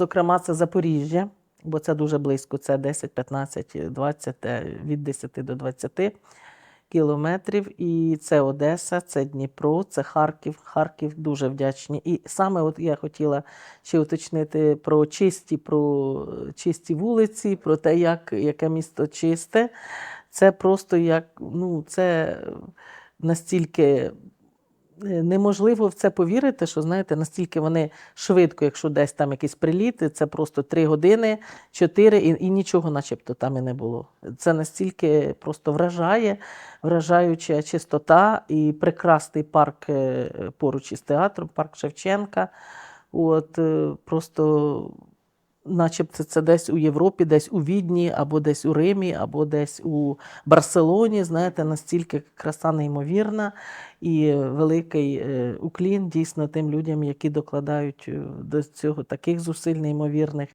Зокрема, це Запоріжжя, бо це дуже близько, це 10, 15, 20, е, від 10 до 20 кілометрів. І це Одеса, це Дніпро, це Харків. Харків дуже вдячні. І саме от я хотіла ще уточнити про чисті, про чисті вулиці, про те, як, яке місто чисте. Це просто як, ну, це настільки неможливо в це повірити, що знаєте, настільки вони швидко, якщо десь там якісь приліти, це просто три години, чотири, і, і нічого, начебто, там і не було. Це настільки просто вражає, вражаюча чистота і прекрасний парк е, поруч із театром, парк Шевченка. От е, просто. Начебто це десь у Європі, десь у Відні, або десь у Римі, або десь у Барселоні. Знаєте, настільки краса неймовірна і великий е, уклін дійсно тим людям, які докладають е, до цього таких зусиль неймовірних.